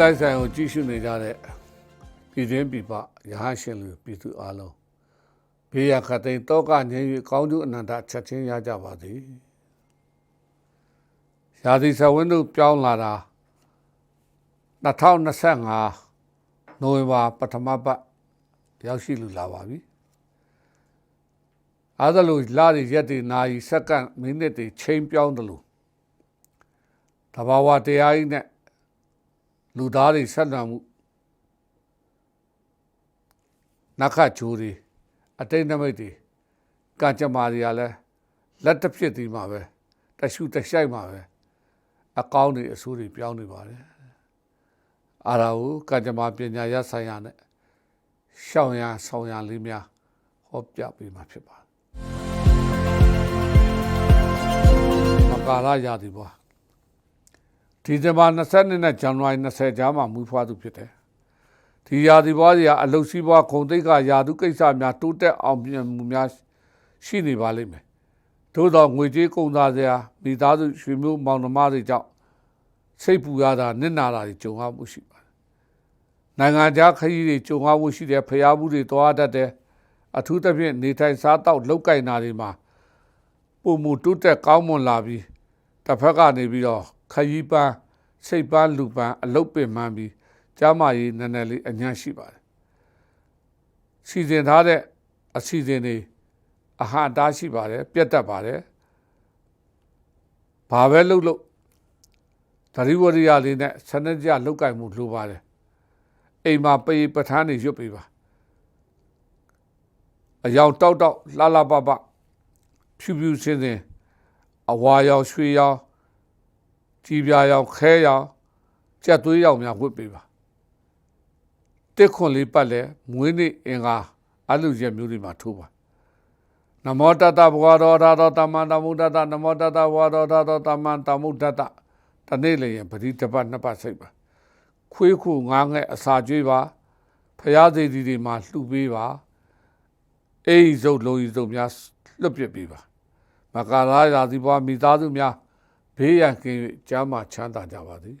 လိုက်ဆိုင်ကိုကြည့်ရှုနေကြတဲ့ပြည်တွင်းပြည်ပရဟန်းရှင်လူပြည်သူအလုံးဘေးရခတ်သိမ်းတောကငြိမ်း၍ကောင်းကျိုးအနန္တချက်ချင်းရကြပါသည်ရာသီဆဝင်းတို့ပြောင်းလာတာ2025နိုဝင်ဘာပထမပတ်ရောက်ရှိလူလာပါပြီအားသလိုလာရရက်တွေနာရီစက္ကန့်မိနစ်တွေချိန်ပြောင်းတယ်လို့တဘာဝတရားကြီးနဲ့ လူသားတွေဆက်နွယ်မှုနက္ခတ်ဂျိုးတွေအတိတ်နမိတ်တွေကံကြမ္မာတွေကလည်းလက်တစ်ဖြစ်ဒီမှာပဲတရှုတရှိုက်မှာပဲအကောင်းတွေအဆိုးတွေပြောင်းနေပါတယ်အာရာဟုကံကြမ္မာပညာရဆိုင်ရာနဲ့ရှောင်းရဆောင်းရလေးများဟောပြပေးမှာဖြစ်ပါတယ်မကာလရာသီပွား ဒီဇင်ဘာ20နဲ့ဇန်နဝါရီ20ကြားမှာမူဖွားသူဖြစ်တယ်ဒီရာသီပွားကြီးကအလုစီးပွားခုံသိက္ခာယာတုကိစ္စများတိုးတက်အောင်မြင်မှုများရှိနေပါလိမ့်မယ်သို့တော့ငွေကြေးကုန်သားစရာမိသားစုရွှေမျိုးမောင်နှမတွေကြောင့်စိတ်ပူရတာနစ်နာတာတွေကြုံရမှုရှိပါတယ်နိုင်ငံခြားခရီးတွေကြုံရမှုရှိတယ်ဖျားမှုတွေတွားတတ်တယ်အထူးသဖြင့်နေထိုင်စားတောက်လောက်ကင်တာတွေမှာပုံမှုတိုးတက်ကောင်းမွန်လာပြီးတစ်ဖက်ကနေပြီးတော့ ခရီးပန်းစိတ်ပန်းလူပန်းအလုတ်ပင်မှန်းပြီးကြားမကြီးနည်းနည်းလေးအညံ့ရှိပါတယ်စီစဉ်ထားတဲ့အစီအစဉ်တွေအဟအတားရှိပါတယ်ပြတ်တတ်ပါတယ်ဘာပဲလုပ်လို့သတိဝရိယလေးနဲ့စနစ်ကျလောက်ကင်မှုလိုပါတယ်အိမ်မှာပေပဋ္ဌာန်းတွေရွတ်ပေးပါအယောင်တောက်တောက်လှလှပပဖြူဖြူစင်းစင်းအဝါရောင်ရွှေရောင် ကြည်ပြာရောင်ခဲရောင်ကြက်သွေးရောင်များဝတ်ပေးပါတစ်ခွန်လေးပတ်လဲမွေးနေ့အင်္ဂါအလူရက်မျိုးတွေမှာထိုးပါနမောတတဘဂဝရောဓာတောတမန်တမုဒ္ဒတနမောတတဘဂဝရောဓာတောတမန်တမုဒ္ဒတတနေ့လည်းရင်ပရိတပတ်နှစ်ပတ်စိတ်ပါခွေးခုငားငဲ့အစာကျွေးပါဖရာသေးဒီတွေမှာလှူပေးပါအေးစုပ်လုံးကြီးစုပ်များလွတ်ပြစ်ပေးပါမကာလာရာသီပွားမိသားစုများ ဘေးရန်ကင်း၍ကြားမှချမ်းသာကြပါသည်